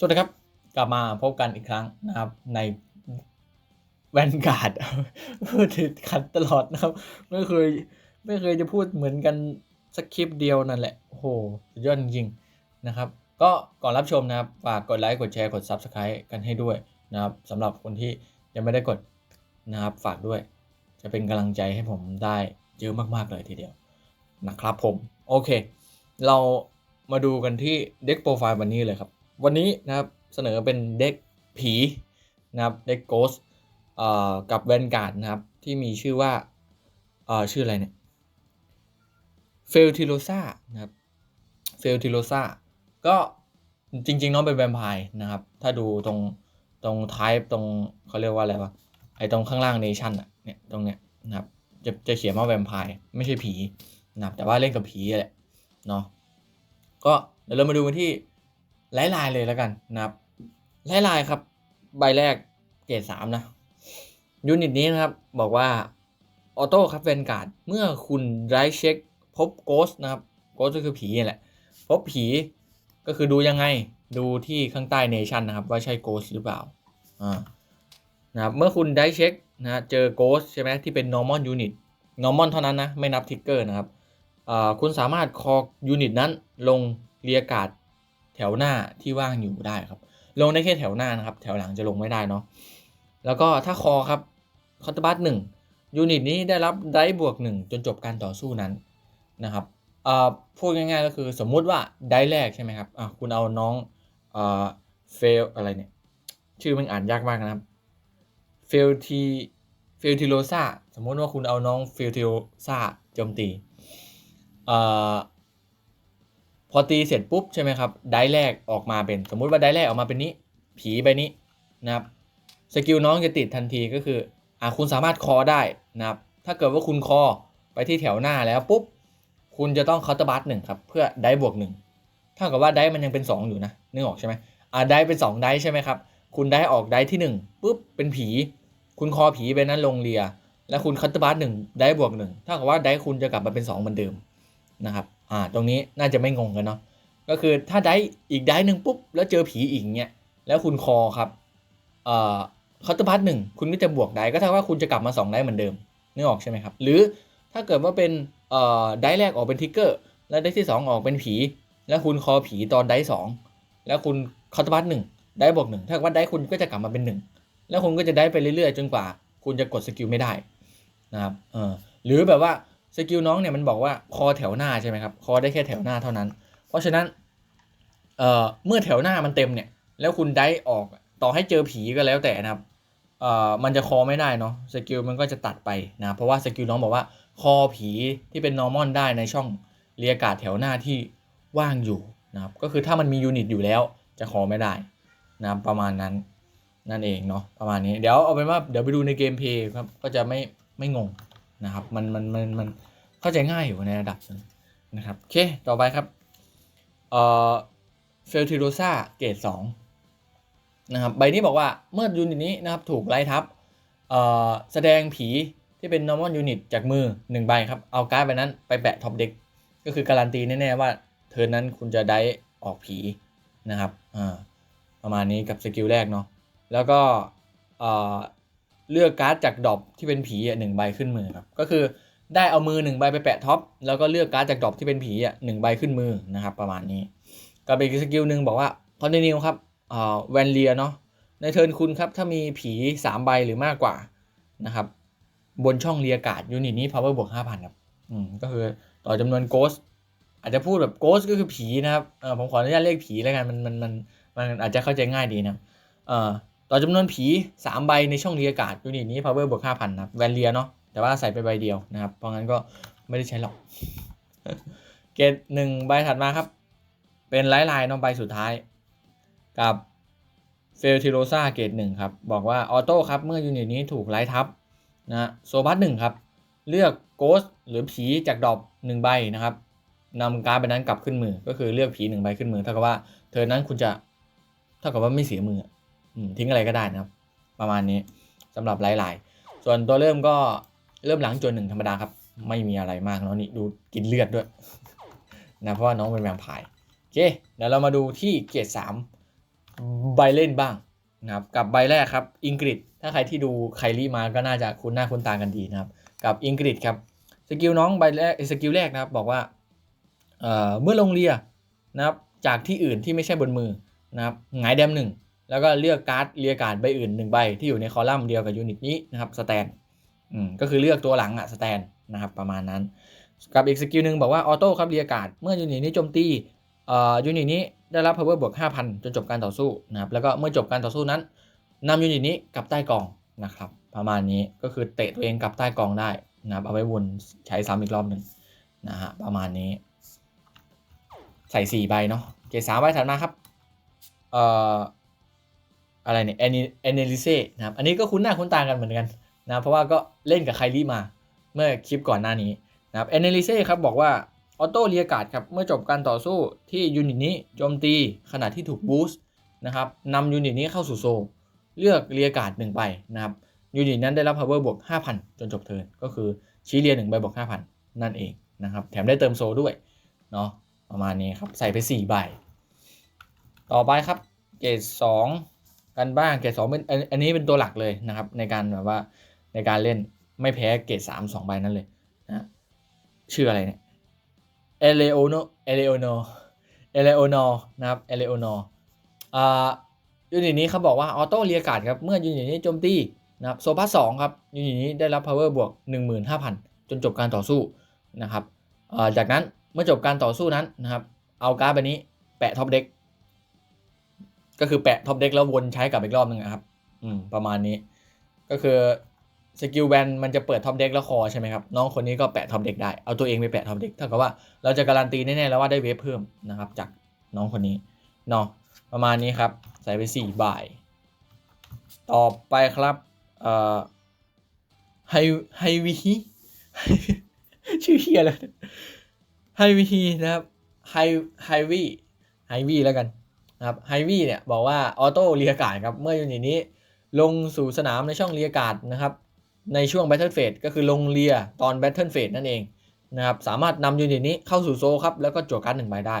สวัสดีครับ กลับมาพบกันอีกครั้งนะครับในแวนการ์ดพูดติดขัดตลอดนะครับ ไม่เคยไม่เคยจะพูดเหมือนกันสักคลิปเดียวนั่นแหละโอ้โหสุดยอดจริงนะครับ ก็ก่อนรับชมนะครับ ฝากกดไลค์กดแชร์กด Subscribe กันให้ด้วยนะครับสำหรับคนที่ยังไม่ได้กดนะครับฝากด้วย จะเป็นกำลังใจให้ผมได้เยอะมากๆเลยทีเดียวนะครับผม โอเค เรามาดูกันที่เด็กโปรไฟล์วันนี้เลยครับ วันนี้นะครับเสนอเป็นเด็กผีนะครับเด็กโกสกับแวนการ์ดนะครับ ที่มีชื่อว่าชื่ออะไรเนี่ยเฟลทิโลซานะครับเฟลทิโลซาก็จริง ๆ น้องเป็นแวมไพร์นะครับ ถ้าดูตรงตรงท้ายตรงเขาเรียกว่าอะไรวะไอตรงข้างล่างเนชั่นอะเนี่ยตรงเนี้ยนะครับจะจะเขียนว่าแวมไพร์ไม่ใช่ผีนะครับแต่ว่าเล่นกับผีแหละเนาะก็เดี๋ยวเรามาดูกันที่ ลน์ไลน์เลยแล้วกันนะครับไลน์ไลน์ครับ ใบแรกเกรดสามนะ ยูนิตนี้นะครับ บอกว่า ออโต้ครับแวนการ์ด เมื่อคุณไรเช็คพบโกสนะครับ โกสก็คือผีแหละ พบผีก็คือดูยังไงดูที่ข้างใต้เนชั่นนะครับ ว่าใช่โกสหรือเปล่าอ่านะครับเมื่อคุณได้เช็คนะเจอโกสใช่ไหมที่เป็น normal unit normal เท่านั้นนะ ไม่นับทิกเกอร์นะครับอ่าคุณสามารถคอยูนิตนั้นลงเรียการ์ด แถวหน้าที่ว่างอยู่ได้ครับ ลงได้แค่แถวหน้านะครับ แถวหลังจะลงไม่ได้เนาะแล้วก็ถ้าคอครับคอตบัสหนึ่งยูนิตนี้ได้รับได้บวกหนึ่งจนจบการต่อสู้นั้นนะครับอ่าพูดง่ายๆก็คือสมมุติว่าได้แรกใช่ไหมครับอ่าคุณเอาน้องอ่าเฟลอะไรเนี่ย ชื่อมันอ่านยากมากนะครับเฟลทีเฟลทิโลซาสมมุติว่าคุณเอาน้องเฟลทิโลซาโจมตีอ่า พอตีเสร็จปุ๊บใช่ไหมครับได้แรกออกมาเป็น สมมุติว่าได้แรกออกมาเป็นนี้ ผีใบนี้นะครับสกิลน้องจะติดทันทีก็คืออ่าคุณสามารถคอได้นะครับถ้าเกิดว่าคุณคอไปที่แถวหน้าแล้วปุ๊บคุณจะต้องเคาน์เตอร์บัสหนึ่งครับเพื่อได้บวกหนึ่งเท่ากับว่าได้มันยังเป็น 2 อยู่นะนึกออกใช่ไหมอ่าได้เป็น 2 ได้ใช่ไหมครับคุณได้ออกได้ที่1ปุ๊บเป็นผี คุณคอผีไปนั้นลงเรีย แล้วคุณคาน์เตอร์บัสหนึ่งได้บวกหนึ่งเท่ากับว่าได้คุณจะกลับมาเป็น 2 เหมือนเดิมนะครับ อ่าตรงนี้น่าจะไม่งงกันเนาะก็คือถ้าได้อีกได้หนึ่งปุ๊บแล้วเจอผีอีกเนี้ยแล้วคุณคอครับเอ่อคาน์เตอร์บัสหนึ่งคุณก็จะบวกได้ก็เท่าว่าคุณจะกลับมา2ได้เหมือนเดิมนึกออกใช่ไหมครับ หรือถ้าเกิดว่าเป็นเอ่อได้แรกออกเป็นทิกเกอร์ แล้วได้ที่ 2 ออกเป็นผี แล้วคุณคอผีตอนได้สองแล้วคุณคาร์ตบัตหนึ่งได้บวกหนึ่งถ้าว่าได้คุณก็จะกลับมาเป็นหนึ่งแล้วคุณก็จะได้ไปเรื่อยๆ จนกว่า คุณจะกดสกิลไม่ได้นะครับเออหรือแบบว่า สกิลน้องเนี่ยมันบอกว่าคอแถวหน้าใช่ไหมครับ คอได้แค่แถวหน้าเท่านั้น เพราะฉะนั้นเอ่อเมื่อแถวหน้ามันเต็มเนี่ย แล้วคุณได้ออกต่อให้เจอผีก็แล้วแต่นะครับเอ่อมันจะคอไม่ได้เนาะสกิลมันก็จะตัดไปนะเพราะว่าสกิลน้องบอกว่าคอผีที่เป็น normal ได้ในช่องเรียการ์ดแถวหน้าที่ว่างอยู่นะครับก็คือถ้ามันมียูนิตอยู่แล้วจะขอไม่ได้นะประมาณนั้นนั่นเองเนาะประมาณนี้เดี๋ยวเอาเป็นว่าเดี๋ยวไปดูในเกมเพลย์ครับก็จะไม่ไม่งงนะครับมันมันมันมัน เข้าใจง่ายอยู่ในระดับนึงนะครับโอเคต่อไปครับเอ่อเฟลทิโรซาเกรดสองนะครับใบนี้บอกว่าเมื่อยูนิตนี้นะครับถูกไล่ทับเอ่อแสดงผีที่เป็น normal unit จากมือ 1 ใบครับ เอาการ์ดใบนั้นไปแปะท็อปเด็กก็คือการันตีแน่ ๆ ว่า เทิร์นนั้นคุณจะได้ออกผีนะครับอ่าประมาณนี้กับสกิลแรกเนาะแล้วก็เอ่อเลือกการ์ดจากดอปที่เป็นผีอะหนึ่งใบขึ้นมือครับ ก็คือ ได้เอามือหนึ่งใบไปแปะท็อปแล้วก็เลือกการ์ดจากดรอปที่เป็นผีอะหนึ่งใบขึ้นมือนะครับประมาณนี้กับอีกสกิลหนึ่งบอกว่าคอนติเนียครับเอ่าแวนเลียเนาะในเทิร์นคุณครับถ้ามีผี 3 ใบหรือมากกว่านะครับบนช่องเรียการ์ดยูนิตนี้ power บวก5,000ครับอืมก็คือต่อจำนวนโกสอาจจะพูดแบบโกสก็คือผีนะครับเออผมขออนุญาตเรียกผีแล้วกันมันมันมันมันอาจจะเข้าใจง่ายดีนะเอ่อต่อจำนวนผี 3 ใบในช่องเรียการ์ดยูนิตนี้ power บวก5,000นครับแวนเลียเนาะ แต่ว่าใส่ไปใบเดียวนะครับ เพราะงั้นก็ไม่ได้ใช้หรอก เกตหนึ่งใบถัดมาครับ เป็นไลท์ไลน์เนาะใบสุดท้าย กับเฟลทิโรซาเกตหนึ่งครับ บอกว่าออโต้ครับ เมื่อยูนิตนี้ถูกไลท์ทับนะโซบัสหนึ่งครับ เลือกโกสหรือผีจากดอกหนึ่งใบนะครับนำการ์ดใบนั้นกลับขึ้นมือ ก็คือเลือกผีหนึ่งใบขึ้นมือเท่ากับว่าเธอนั้นคุณจะเท่ากับว่าไม่เสียมืออทิ้งอะไรก็ได้นะครับ ประมาณนี้สำหรับไลาย ๆ ส่วนตัวเริ่มก็ เริ่มหลังจนหนึ่งธรรมดาครับ ไม่มีอะไรมากเนาะนี่ดูกินเลือดด้วยนะเพราะว่าน้องเป็นแมไพร์โอเคเดี๋ยวเรามาดูที่เกรดสามใบเล่นบ้างนะครับกับใบแรกครับอังกฤษถ้าใครที่ดูไคลี่มาก็น่าจะคุ้นหน้าคุ้นตากันดีนะครับ กับอังกฤษครับสกิลน้องใบแรกสกิลแรกนะครับบอกว่าเเมื่อลงเรียนะครับจากที่อื่นที่ไม่ใช่บนมือนะครับหงายแดมหนึ่งแล้วก็เลือกการ์ดเรียการ์ดใบอื่นหนึ่งใบที่อยู่ในคอลัมน์เดียวกับยูนิตนี้นะครับสแตน อืมก็คือเลือกตัวหลังอะสแตนนะครับประมาณนั้น กับอีกสกิลหนึ่งบอกว่าออโต้ครับเรียการ์ดเมื่อยูนิตนี้โจมตีเอ่อยูนิตนี้ได้รับ power บวก5,000 จนจบการต่อสู้นะครับแล้วก็เมื่อจบการต่อสู้นั้นนำยูนิตนี้กลับใต้กองนะครับประมาณนี้ก็คือเตะตัวเองกลับใต้กองได้นะครับเอาไว้วนใช้ซ้ำอีกรอบหนึ่งนะฮะประมาณนี้ ใส่4ใบเนาะเกสามใบถัดมาครับเอ่ออะไรเนี่ยแอนแอนเนลิเซ่นะครับอันนี้ก็คุ้นหน้าคุ้นตากันเหมือนกัน นะเพราะว่าก็เล่นกับไคลี่มาเมื่อคลิปก่อนหน้านี้นะครับแอนเนลิเซ่ครับบอกว่าออโต้เรียการ์ดครับเมื่อจบการต่อสู้ที่ยูนิตนี้โจมตีขณะที่ถูกบูสต์นะครับนำยูนิตนี้เข้าสู่โซลเลือกเรียการ์ดหนึ่งใบนะครับยูนิตนั้นได้รับ power บวก 5,000 จนจบเทิร์นก็คือชี้เรียหนึ่งใบบวก 5,000 นั่นเองนะครับแถมได้เติมโซด้วยเนาะประมาณนี้ครับใส่ไป 4 ใบ ต่อไปครับเกรด2กันบ้างเกรด2เป็นอันนี้เป็นตัวหลักเลยนะครับในการแบบว่า ในการเล่นไม่แพ้เกรด3 2ใบนั้นเลยนะชื่ออะไรเนี่ยเอเลโอโนเอเลโอโนเอเลโอนอนะครับเอเลโอนออ่ายูนิตนี้เขาบอกว่าออโต้เรียการ์ดครับ เมื่อยูนิตนี้โจมตีนะครับโซพัสสองครับยูนิตนี้ได้รับ power บวก 15,000 จนจบการต่อสู้นะครับจากนั้นเมื่อจบการต่อสู้นั้นนะครับ เอาการ์ดใบนี้แปะท็อปเด็กก็คือแปะท็อปเด็กแล้ววนใช้กลับอีกรอบหนึ่งนะครับ อืม ประมาณนี้ ก็คือ สกิลแวนมันจะเปิดท็อปเด็กแล้วคอใช่ไหมครับ น้องคนนี้ก็แปะท็อปเด็กได้ เอาตัวเองไปแปะท็อปเด็กเท่ากับว่าเราจะการันตีแน่ๆแล้วว่าได้เวฟเพิ่มนะครับจากน้องคนนี้เนาะประมาณนี้ครับ ใส่ไป4ใบต่อไปครับเอ่อไฮไฮวีชื่อเฮียเลยไฮวีนะครับไฮไฮวีไฮวีแล้วกันนะครับไฮวีเนี่ยบอกว่าออโต้เรียการครับ เมื่อยูนิตนี้ลงสู่สนามในช่องเรียการนะครับ ในช่วง Battle Phase ก็คือลงเรียตอน Battle Phase นั่นเองนะครับสามารถนำยูนิตนี้เข้าสู่โซลครับแล้วก็จั่วการ์ดหนึ่งใบได้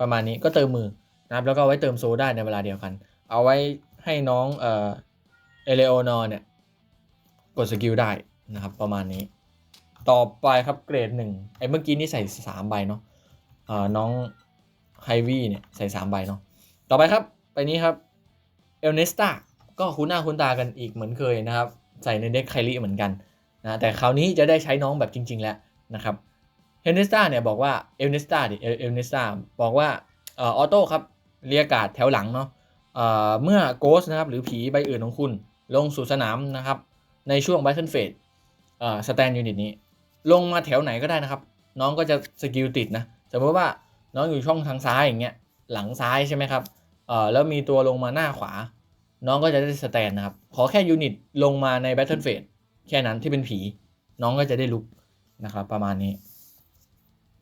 ประมาณนี้ก็เติมมือนะครับแล้วก็ไว้เติมโซลได้ในเวลาเดียวกัน เอาไว้ให้น้องเอเอเลโอนอเนี่ยกดสกิลได้นะครับประมาณนี้ ต่อไปครับเกรดหนึ่งไอ้เมื่อกี้นี่ใส่สามใบเนาะเอ่อน้องไฮวี่เนี่ยใส่สามใบเนาะต่อไปครับ ไปนี้ครับเอลเนสตาก็คุ้นหน้าคุ้นตากันอีกเหมือนเคยนะครับ ใส่ในเด็กไคลี่เหมือนกันนะแต่คราวนี้จะได้ใช้น้องแบบจริง ๆ แล้วนะครับเฮนเนสตาเนี่ยบอกว่าเอลเนสตาดิเอลเนสตาบอกว่าเออออโต้ครับเรียกาดแถวหลังเนาะเออเมื่อโกสนะครับหรือผีใบอื่นของคุณ ลงสู่สนามนะครับในช่วง Battle Phase เอ่อสแตนยูนิตนี้ ลงมาแถวไหนก็ได้นะครับ น้องก็จะสกิลติดนะสมมติว่าน้องอยู่ช่องทางซ้ายอย่างเงี้ยหลังซ้ายใช่ไหมครับเออแล้วมีตัวลงมาหน้าขวา น้องก็จะได้สแตนนะครับ ขอแค่ยูนิตลงมาใน Battle Phase แค่นั้นที่เป็นผี น้องก็จะได้ลุกนะครับ ประมาณนี้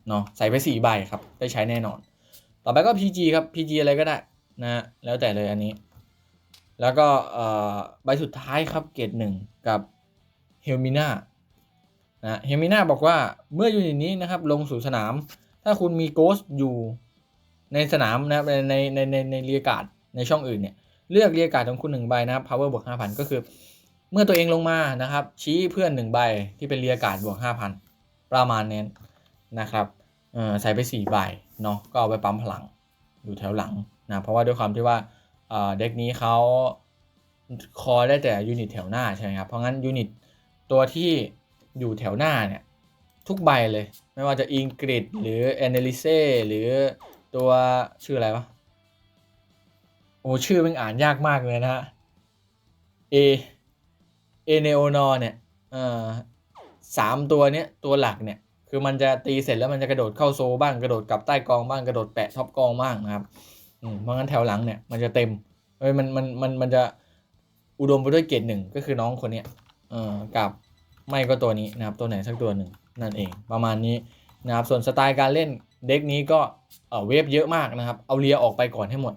เนาะใส่ไปสี่ใบครับ ได้ใช้แน่นอน ต่อไปก็ PG ครับ PG อะไรก็ได้นะแล้วแต่เลยอันนี้ แล้วก็ใบสุดท้ายครับเกรดหนึ่งกับเฮลมิน่านะเฮลมิน่าบอกว่าเมื่อยูนิตนี้นะครับ ลงสู่สนาม ถ้าคุณมีโกสอยู่ในสนามนะครับในในในในในเรียการ์ดในช่องอื่นเนี่ย เลือกเรียการ์ดของคุณหนึ่งใบนะครับ power บวกห้าพันก็คือ เมื่อตัวเองลงมานะครับ ชี้เพื่อนหนึ่งใบที่เป็นเรียการ์ดบวกห้าพันประมาณนี้นะครับเออใส่ไปสี่ใบเนาะก็เอาไปปั๊มพลังอยู่แถวหลังนะเพราะว่าด้วยความที่ว่าเด็กนี้เขาคอได้แต่ยูนิตแถวหน้าใช่ไหมครับเพราะงั้นยูนิตตัวที่อยู่แถวหน้าเนี่ยทุกใบเลย ไม่ว่าจะอิงกฤษหรือแอนเนลิเซ่หรือตัวชื่ออะไรวะ โอ้ชื่อมันอ่านยากมากเลยนะฮะเอเอเนโอนอเนี่ยเอ่อสามตัวเนี้ยตัวหลักเนี่ยคือมันจะตีเสร็จแล้วมันจะกระโดดเข้าโซบ้างกระโดดกลับใต้กองบ้างกระโดดแปะท็อปกองบ้างนะครับอืมเพราะงั้นแถวหลังเนี่ยมันจะเต็มเอ้ยมันมันมันมันจะอุดมไปด้วยเกรดหนึ่งก็คือน้องคนเนี้ยเอ่อกับไม่ก็ตัวนี้นะครับตัวไหนสักตัวหนึ่งนั่นเองประมาณนี้นะครับส่วนสไตล์การเล่นเด็กนี้ก็เออเวฟเยอะมากนะครับ เอาเลียออกไปก่อนให้หมด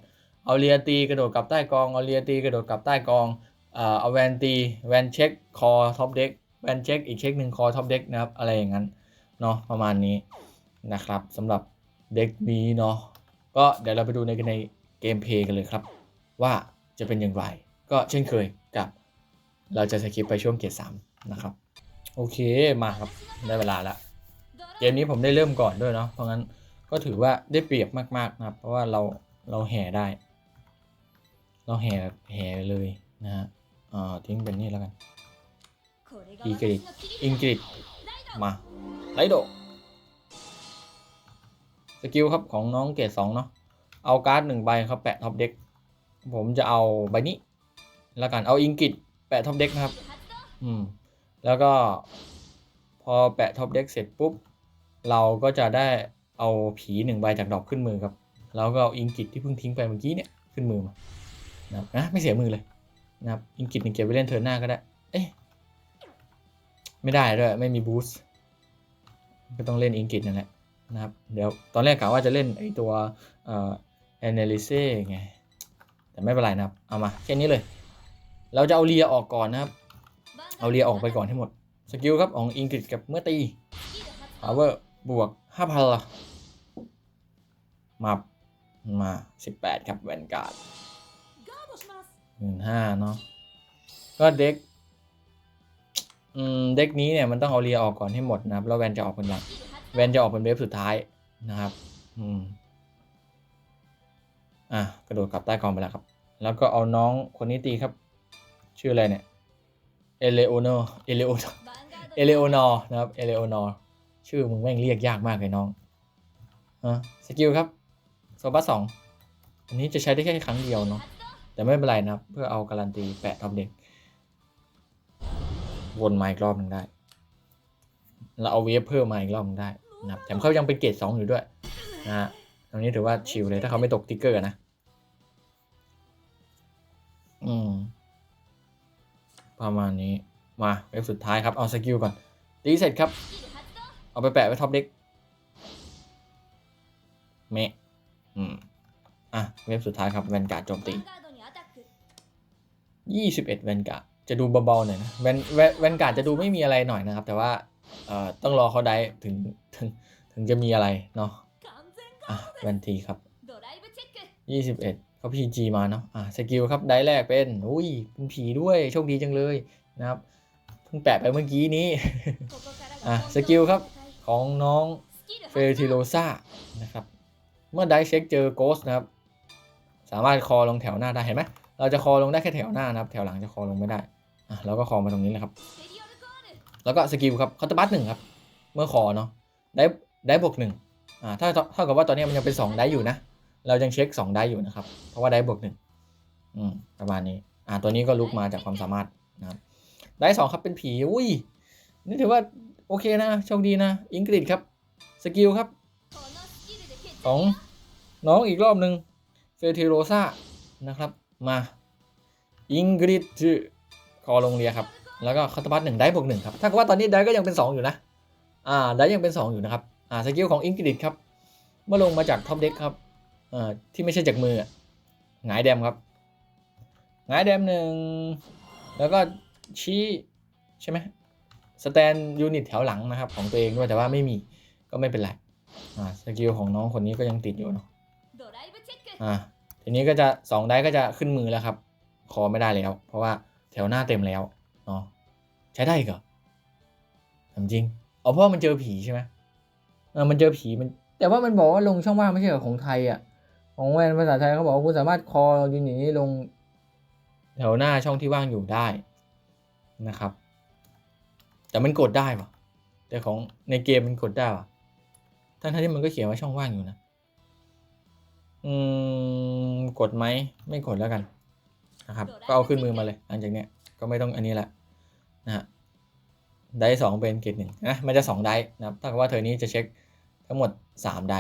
เอาเลียตีกระโดดกลับใต้กองเอาเลียตีกระโดดกลับใต้กองเอ่อเอาแวนตีแวนเช็คคอท็อปเด็กแวนเช็คอีกเช็คหนึ่งคอท็อปเด็กนะครับอะไรอย่างนั้นเนาะประมาณนี้นะครับสำหรับเด็กนี้เนาะก็เดี๋ยวเราไปดูในในเกมเพย์กันเลยครับ ว่าจะเป็นอย่างไร ก็เช่นเคยกับเราจะสกิปไปช่วงเกียร์สามนะครับ โอเคมาครับได้เวลาละเกมนี้ผมได้เริ่มก่อนด้วยเนาะเพราะงั้นก็ถือว่าได้เปรียบมากๆนะครับ เพราะว่าเราเราแห่ได้ เราแห่แห่เลยนะฮะอ่อทิ้งเป็นนี่แล้วกันอิงกฤษอิงกฤษมาไลโดสกิลครับของน้องเกรดสองเนาะเอาการ์ดหนึ่งใบครับแปะท็อปเด็กผมจะเอาใบนี้แล้วกันเอาอิงกิตแปะท็อปเด็กนะครับ อืม แล้วก็พอแปะท็อปเด็กเสร็จปุ๊บ เราก็จะได้เอาผีหนึ่งใบจากดอกขึ้นมือครับ แล้วก็เอาอิงกิตที่เพิ่งทิ้งไปเมื่อกี้เนี่ยขึ้นมือมา นะครับนะไม่เสียมือเลยนะครับอิงกิตนี่งเก็บไว้เล่นเทิร์นหน้าก็ได้ เอ๊ะไม่ได้ด้วยไม่มีบูสต์ก็ต้องเล่นอิงกิตนั่นแหละนะครับ เดี๋ยวตอนแรกกะว่าจะเล่นไอตัวเอ่อ analyse ไง แต่ไม่เป็นไรนะครับ เอามาแค่นี้เลย เราจะเอาเลียออกก่อนนะครับ เอาเลียออกไปก่อนให้หมด สกิลครับของอิงกฤษกับเมื่อตี power บวก5,000ละมามา18ครับแวนการ์ด หมื่นห้าเนาะก็เด็กอืมเด็กนี้เนี่ยมันต้องเอาเลียออกก่อนให้หมดนะครับ แล้วแวนจะออกเป็นหลังแวนจะออกเป็นเวฟสุดท้ายนะครับ อืมอะกระโดดกลับใต้กองไปแล้วครับ แล้วก็เอาน้องคนนี้ตีครับ ชื่ออะไรเนี่ยเอเลโอโนเอเลโอโนเอเลโอนอร์นะครับเอเลโอนอร์ชื่อมึงแม่งเรียกยากมากเลยน้องอะสกิลครับโซบัสสองอันนี้จะใช้ได้แค่ครั้งเดียวเนาะ แต่ไม่เป็นไรนะครับ เพื่อเอาการันตีแปะท็อปเด็กวนมาอีกรอบหนึ่งได้ เราเอาเวฟเพิ่มมาอีกรอบหนึงได้นะครับแถมเขายังเป็นเกรดสองอยู่ด้วยนะฮะตรงนี้ถือว่าชิลเลยถ้าเขาไม่ตกติ๊กเกอร์นะ อืม ประมาณนี้มาเวฟสุดท้ายครับ เอาสกิลก่อน ตีเสร็จครับ เอาไปแปะไว้ท็อปเด็กเมะอืม อะ เวฟสุดท้ายครับแวนการ์ดโจมตี 21แวนการ์ดจะดูเบาๆหน่อยนะแวนแวนแวนการ์ดจะดูไม่มีอะไรหน่อยนะครับ แต่ว่าเอ่อต้องรอเขาได้ถึงถึงถึงจะมีอะไรเนาะอะแวนทีครับ 21เขาพีจีมาเนาะอะสกิลครับได้แรกเป็นอุ้ยเป็นผีด้วยโชคดีจังเลยนะครับเพิ่งแปะไปเมื่อกี้นี้อะสกิลครับของน้องเฟรติโลซานะครับ เมื่อได้เช็คเจอโกสนะครับ สามารถคอลงแถวหน้าได้เห็นไหม เราจะคอลงได้แค่แถวหน้านะครับ แถวหลังจะคอลงไม่ได้อะเราก็คอมาตรงนี้เลยครับ แล้วก็สกิลครับคาตบัตหนึ่งครับ เมื่อคอเนาะได้ได้บวกหนึ่งอ่าถ้าเท่ากับว่าตอนนี้มันยังเป็นสองได้อยู่นะ เรายังเช็คสองได้อยู่นะครับ เพราะว่าได้บวกหนึ่งอืมประมาณนี้อ่าตัวนี้ก็ลุกมาจากความสามารถนะครับได้สองครับเป็นผีอุ้ยนี่ถือว่าโอเคนะโชคดีนะอังกฤษครับสกิลครับของน้องอีกรอบหนึ่งเฟติโรซานะครับ มาอิงกฤษคอลงเรียครับ แล้วก็คาตบัตหนึ่งได้บวกหนึ่งครับ ถ้าว่าตอนนี้ได้ก็ยังเป็น 2 อยู่นะ อ่าได้ยังเป็น 2 อยู่นะครับ อ่าสกิลของอิงกฤษครับ เมื่อลงมาจากท็อปเด็กครับ อ่อที่ไม่ใช่จากมืออะหงายแดมครับหงายแดมหนึ่งแล้วก็ชี้ใช่ไหมสแตนยูนิตแถวหลังนะครับ ของตัวเองด้วยแต่ว่าไม่มีก็ไม่เป็นไร อ่าสกิลของน้องคนนี้ก็ยังติดอยู่เนาะ อ่า ทีนี้ก็จะสองได้ก็จะขึ้นมือแล้วครับ คอไม่ได้แล้ว เพราะว่าแถวหน้าเต็มแล้วเนาะใช้ได้กเหรอถามจริงอ๋อเพราะมันเจอผีใช่ไหมเออมันเจอผีมัน แต่ว่ามันบอกว่าลงช่องว่างไม่ใช่ของไทยอะของแวนภาษาไทยเขาบอกว่าคุณสามารถคอยูนิตนี้ลง แถวหน้าช่องที่ว่างอยู่ได้นะครับ แต่มันกดได้ปะแต่ของในเกมมันกดได้ปะทั้งที่มันก็เขียนว่าช่องว่างอยู่นะ อืมกดไหมไม่กดแล้วกันนะครับ ก็เอาขึ้นมือมาเลย หลังจากเนี้ยก็ไม่ต้องอันนี้ละนะฮะได้สองเป็นเกรดหนึ่งนะมันจะสองได้นะครับถ้ากับว่าเธอนี้จะเช็คทั้งหมดสามได้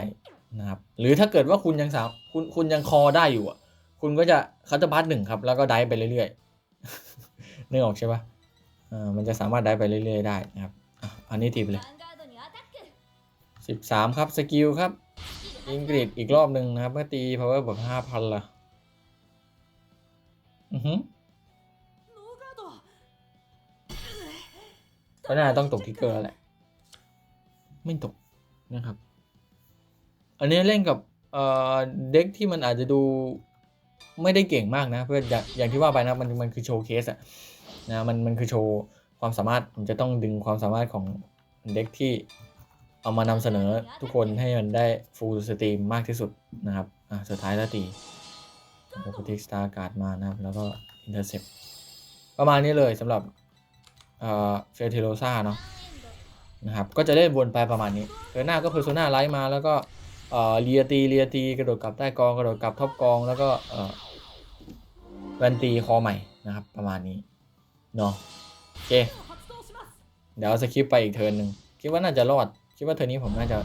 นะครับหรือถ้าเกิดว่าคุณยังสามคุณคุณยังคอได้อยู่อะ คุณก็จะคัตเตอร์บัสหนึ่งครับ แล้วก็ได้ไปเรื่อยๆนึกออกใช่ปะอ่ามันจะสามารถได้ไปเรื่อยๆได้นะครับอะอันนี้ทีไปเลยสิบสามครับสกิลครับ อังกฤษอีกรอบหนึ่งนะครับ เมื่อตี power บวกห้าพันละอือหือก็น่าต้องตกทิกเกอร์แล้วแหละ ไม่ตกนะครับ อันนี้เล่นกับเอ่อเด็กที่มันอาจจะดูไม่ได้เก่งมากนะ เพื่ออย่างอย่างที่ว่าไปนะมันมันคือโชว์เคสอะนะมันมันคือโชว์ความสามารถผมจะต้องดึงความสามารถของเด็กที่ เอามานำเสนอทุกคนให้มันได้ฟูลสตรีมมากที่สุดนะครับอะสุดท้ายแล้วตีโล้วก็ทิกสตาร์การ์ดมานะครับ แล้วก็อินเตอร์เซปประมาณนี้เลยสำหรับเอ่อเฟลเทโลซาเนาะนะครับ ก็จะเล่นวนไปประมาณนี้เทอร์หน้าก็เพอร์โซนาไลท์มาแล้วก็เอ่อเลียตีเลียตีกระโดดกลับใต้กองกระโดดกลับท็อปกองแล้วก็เอ่อแวนตีคอใหม่นะครับ ประมาณนี้เนาะโอเคเดี๋ยวสคิปไปอีกเทิร์นหนึ่งคิดว่าน่าจะรอด คิดว่าเทิร์นี้ผมน่าจะ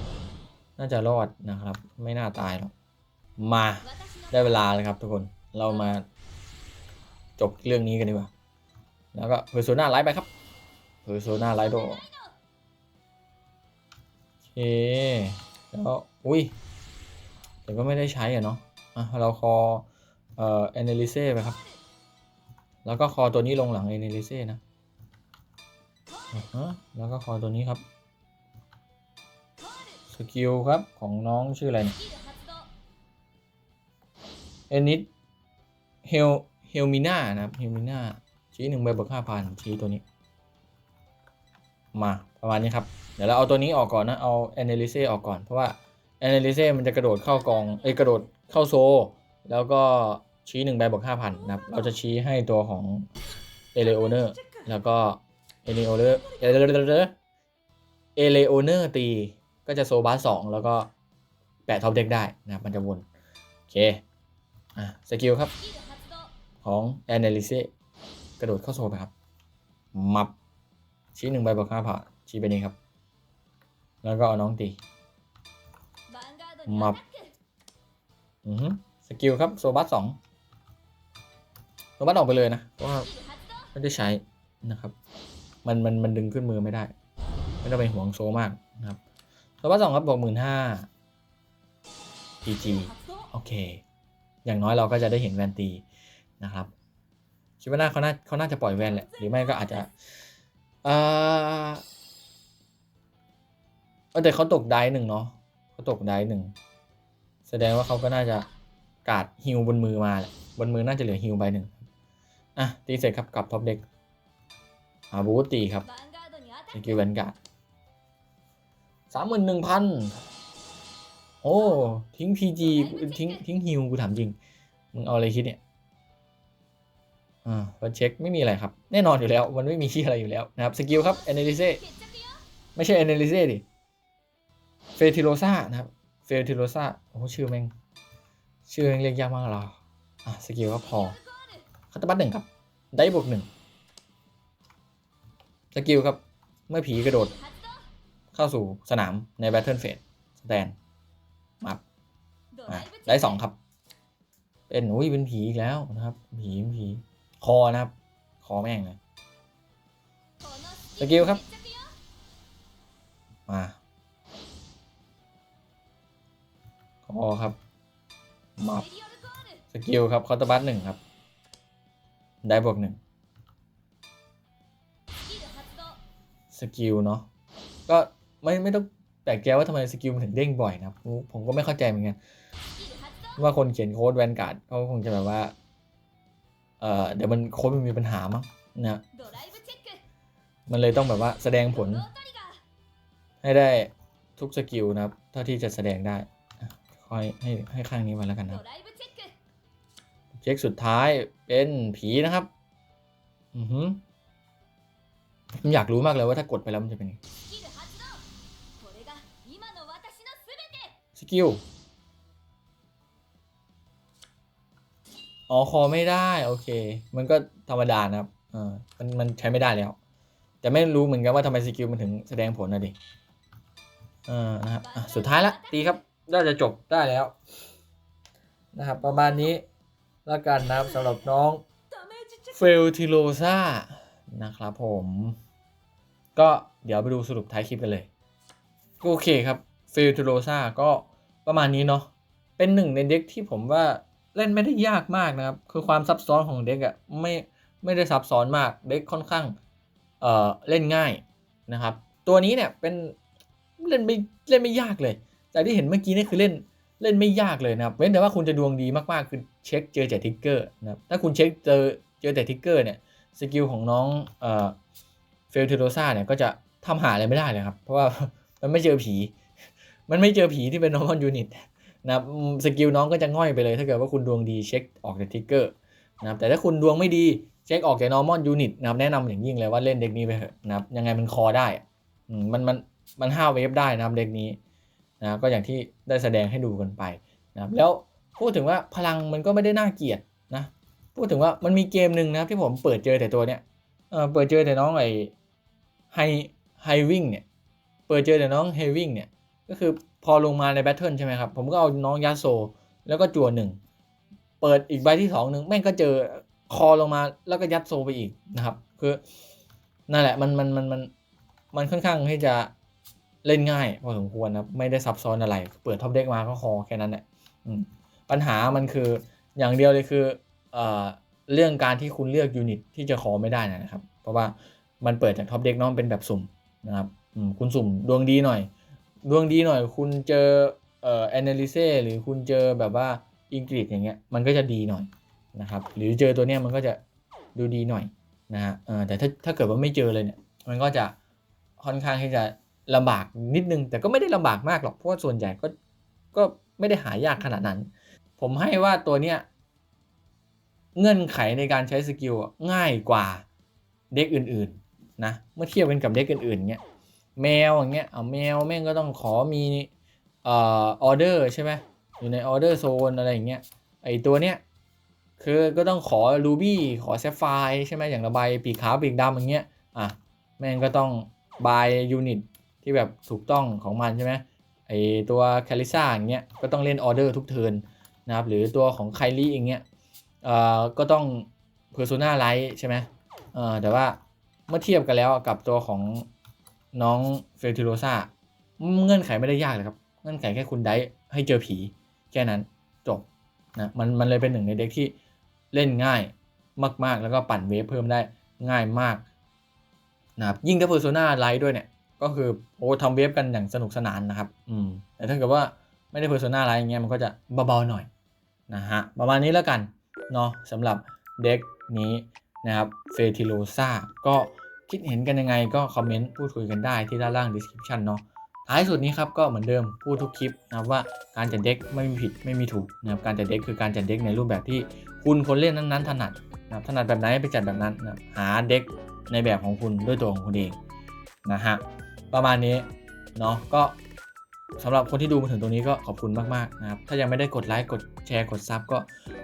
น่าจะรอดนะครับ ไม่น่าตายหรอกมาได้เวลาเลยครับทุกคนเรามาจบเรื่องนี้กันดีกว่า แล้วก็เพอร์โซนาไลท์ไปครับเพอร์โซนาไลท์โดโอเคแล้วอุ้ยแต่ก็ไม่ได้ใช้อะเนาะอะเราคอเอ่อ analyze ไปครับ แล้วก็คอตัวนี้ลงหลัง analyze นะอ่าฮะแล้วก็คอตัวนี้ครับ กิลครับของน้องชื่ออะไรเอนิดเฮลเฮลมิน่านะครับเฮลมิน่าชี้หนึ่งใบบวกห้าพันชี้ตัวนี้ มาประมาณนี้ครับ เดี๋ยวเราเอาตัวนี้ออกก่อนนะ เอาแอนเนลิเซออกก่อน เพราะว่าแอนเนลิเซมันจะกระโดดเข้ากอง เอ้ยกระโดดเข้าโซ แล้วก็ชี้หนึ่งใบบวกห้าพันนะครับ เราจะชี้ให้ตัวของเอเลโอเนอร์แล้วก็เอเลโอเนอร์เอเลโอเนอร์ตี ก็จะโซบาสองแล้วก็แปะท็อปเด็กได้นะมันจะวนโอเคอะสกิลครับ ของแอนเนลิเซกระโดดเข้าโซไปครับ มับ ชี้หนึ่งใบบอกห้าผ่าชี้ไปนี้ครับ แล้วก็เอาน้องตี มับ อือฮึสกิลครับ โซบัสสองโซบัสออกไปเลยนะ เพราะว่าไม่ได้ใช้นะครับ มันมันมันดึงขึ้นมือไม่ได้ ไม่ต้องไปห่วงโซมาก โซว่าสองครับบวกหมื่นห้า PG โอเค อย่างน้อยเราก็จะได้เห็นแวนตีนะครับ คิดว่าน่าเขาน่าเขาน่าจะปล่อยแวนแหละ หรือไม่ก็อาจจะเออแต่เขาตกได้หนึ่งเนาะเขาตกได้หนึ่ง แสดงว่าเขาก็น่าจะกาดฮิวบนมือมาแหละ บนมือน่าจะเหลือฮิวใบหนึ่ง อะ ตีเสร็จครับกลับท็อปเด็กอาบูตีครับสกิลแวนการ์ด สามหมื่นหนึ่งพันโอ้ทิ้งพีจีทิ้งทิ้งฮิวกูถามจริง มึงเอาอะไรคิดเนี่ย อ่ามันเช็คไม่มีอะไรครับ แน่นอนอยู่แล้ว มันไม่มีที่อะไรอยู่แล้วนะครับ สกิลครับแอนาลิเซ่ไม่ใช่แอนาลิเซ่ดิเฟทิโรซ่านะครับเฟทิโรซ่าโอ้ชื่อแม่ง ชื่อแม่งเรียกยากมากเราอะสกิลก็พอคัตบัตหนึ่งครับ ได้บวกหนึ่งสกิลครับ เมื่อผีกระโดด เข้าสู่สนามใน Battle Phase สแตนมาได้สองครับ เป็นอุ้ยเป็นผีอีกแล้วนะครับ ผีผีคอนะครับ คอแม่งเลยสกิลครับ มาคอครับมาสกิลครับคอร์ตบัสหนึ่งครับ ได้บวกหนึ่งสกิลเนาะก็ ไม่ไม่ต้องแปลกใจว่าทำไมสกิลมันถึงเด้งบ่อยนะครับผมก็ไม่เข้าใจเหมือนกันว่าคนเขียนโค้ดแวนการ์ดเขาคงจะแบบว่า เออเดี๋ยวมันโค้ดมันมีปัญหามั้งนะมันเลยต้องแบบว่าแสดงผล ให้ได้ทุกสกิลนะครับ เท่าที่จะแสดงได้คอยให้ให้ข้างนี้มาแล้วกันนะเช็คสุดท้ายเป็นผีนะครับ อือหือผมอยากรู้มากเลยว่าถ้ากดไปแล้วมันจะเป็นยังไง กิลอ๋อคอไม่ได้ โอเค มันก็ธรรมดานะครับอ่ามันมันใช้ไม่ได้แล้ว แต่ไม่รู้เหมือนกันว่าทำไมสกิลมันถึงแสดงผลนะดิอ่านะครับสุดท้ายละตีครับน่าจะจบได้แล้ว นะครับ ประมาณนี้แล้วกันนะครับสำหรับน้องเฟลทิโลซานะครับผม ก็เดี๋ยวไปดูสรุปท้ายคลิปกันเลย โอเคครับเฟลทิโลซาก็ ประมาณนี้เนาะเป็นหนึ่งในเด็กที่ผมว่าเล่นไม่ได้ยากมากนะครับ คือความซับซ้อนของเด็กอะ่ะไม่ไม่ได้ซับซ้อนมากเด็กค่อนข้างเอ่อเล่นง่ายนะครับ ตัวนี้เนี่ยเป็นเล่นไม่เล่นไม่ยากเลยจากที่เห็นเมื่อกี้นี่คือเล่นเล่นไม่ยากเลยนะครับ เว้นแต่ว่าคุณจะดวงดีมากๆ คือเช็คเจอแต่ทิกเกอร์นะครับ ถ้าคุณเช็คเจอเจอแต่ทิกเกอร์เนี่ยสกิลของน้องเอ่อเฟลเทโรซาเนี่ยก็จะทำหาอะไรไม่ได้เลยครับ เพราะว่ามันไม่เจอผี มันไม่เจอผีที่เป็น normal unit นะครับสกิลน้องก็จะง่อยไปเลยถ้าเกิดว่าคุณดวงดีเช็คออกจากทิกเกอร์นะครับแต่ถ้าคุณดวงไม่ดีเช็คออกจาก normal unit นะครับแนะนำอย่างยิ่งเลยว่าเล่นเด็กนี้ไปเถอะนะครับยังไงมันคอได้มันมันมันห้าเวฟได้นะครับเด็กนี้นะก็อย่างที่ได้แสดงให้ดูกันไปนะครับแล้วพูดถึงว่าพลังมันก็ไม่ได้น่าเกลียดนะพูดถึงว่ามันมีเกมหนึ่งนะครับที่ผมเปิดเจอแต่ตัวเนี้ยเออเปิดเจอแต่น้องไอ้ไฮไฮวิ่งเนี่ยเปิดเจอแต่น้องเฮวิ่งเนี่ย ก็คือพอลงมาในแบทเทิลใช่ไหมครับ ผมก็เอาน้องยาโซ แล้วก็จั่วหนึ่ง เปิดอีกใบที่สองหนึ่งแม่งก็เจอคอลงมาแล้วก็ยัดโซไปอีกนะครับ คือนั่นแหละมันมันมันมันมันค่อนข้างที่จะเล่นง่ายพอสมควรนะไม่ได้ซับซ้อนอะไร เปิดท็อปเด็กมาก็คอแค่นั้นแหละปัญหามันคืออย่างเดียวเลยคือเอ่อเรื่องการที่คุณเลือกยูนิตที่จะขอไม่ได้นะครับ เพราะว่ามันเปิดจากท็อปเด็กน้องเป็นแบบสุ่มนะครับคุณสุ่มดวงดีหน่อย ดวงดีหน่อยคุณเจอเอ่อแอนาลิเซหรือคุณเจอแบบว่าอังกฤษอย่างเงี้ยมันก็จะดีหน่อยนะครับหรือเจอตัวเนี้ยมันก็จะดูดีหน่อยนะฮะเออแต่ถ้าถ้าเกิดว่าไม่เจอเลยเนี่ยมันก็จะค่อนข้างที่จะลำบากนิดนึง แต่ก็ไม่ได้ลำบากมากหรอกเพราะว่าส่วนใหญ่ก็ก็ไม่ได้หายากขนาดนั้น ผมให้ว่าตัวเนี้ยเงื่อนไขในการใช้สกิลง่ายกว่าเด็กอื่นๆนะเมื่อเทียบกันกับเด็กอื่นๆเนี้ย แมวอย่างเงี้ยเอาแมวแม่งก็ต้องขอมีเอ่อออเดอร์ใช่ไหมอยู่ในออเดอร์โซนอะไรอย่างเงี้ยไอตัวเนี้ยคือก็ต้องขอรูบี้ขอแซฟไฟใช่ไหมอย่างระบายปีกขาวปีกดำอย่างเงี้ยอะแม่งก็ต้องบายยูนิตที่แบบถูกต้องของมันใช่ไหมไอตัวแคลิซ่าอย่างเงี้ยก็ต้องเล่นออเดอร์ทุกเทินนะครับหรือตัวของไคลี่อย่างเงี้ยเอ่อก็ต้องเพอร์โซนาไลท์ใช่ไหมเอ่อแต่ว่าเมื่อเทียบกันแล้วกับตัวของ น้องเฟลติโรซาเงื่อนไขไม่ได้ยากเลยครับ เงื่อนไขแค่คุณได้ให้เจอผีแค่นั้นจบนะมันมันเลยเป็นหนึ่งในเด็กที่เล่นง่ายมาก ๆ แล้วก็ปั่นเวฟเพิ่มได้ง่ายมากนะครับยิ่งถ้าเพอร์โซนาไลท์ด้วยเนี่ย ก็คือโอ้ทำเวฟกันอย่างสนุกสนานนะครับอืมแต่ถ้าเกิดว่าไม่ได้เพอร์โซนาไลท์อย่างเงี้ยมันก็จะเบาๆหน่อยนะฮะประมาณนี้แล้วกันเนาะสำหรับเด็กนี้นะครับเฟติโลซาก็ คิดเห็นกันยังไงก็คอมเมนต์พูดคุยกันได้ที่ด้านล่าง description เนาะท้ายสุดนี้ครับก็เหมือนเดิมพูดทุกคลิปนะครับว่าการจัดเด็กไม่มีผิดไม่มีถูกนะครับการจัดเด็กคือการจัดเด็กในรูปแบบที่คุณคนเล่นนั้นๆถนัดนะครับถนัดแบบไหนไปจัดแบบนั้นนะหาเด็กในแบบของคุณด้วยตัวของคุณเองนะฮะประมาณนี้เนาะก็สำหรับคนที่ดูมาถึงตรงนี้ก็ขอบคุณมากๆนะครับ ถ้ายังไม่ได้กดไลค์กดแชร์กดซับก็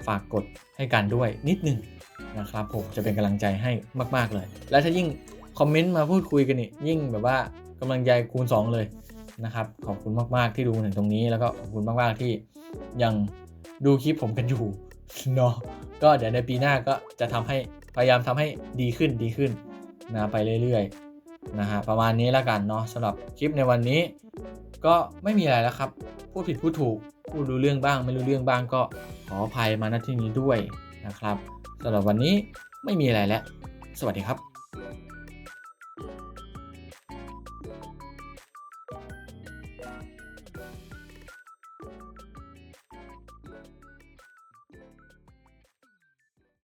ฝากกดให้กันด้วยนิดนึงนะครับผมจะเป็นกำลังใจให้มาก ๆเลย และถ้ายิ่ง คอมเมนต์มาพูดคุยกันนี่ยิ่งแบบว่ากำลังใจคูณ 2 เลยนะครับ ขอบคุณมากๆที่ดูถึงตรงนี้แล้วก็ขอบคุณมากๆที่ยังดูคลิปผมกันอยู่เนาะก็เดี๋ยวในปีหน้าก็จะทำให้พยายามทำให้ดีขึ้นดีขึ้นนะไปเรื่อยๆนะฮะประมาณนี้แล้วกันเนาะสำหรับคลิปในวันนี้ ก็ไม่มีอะไรแล้วครับ พูดผิดพูดถูกพูดรู้เรื่องบ้าง ไม่รู้เรื่องบ้างก็ขออภัยมาณที่นี้ด้วยนะครับสำหรับวันนี้ไม่มีอะไรแล้ว สวัสดีครับ thank you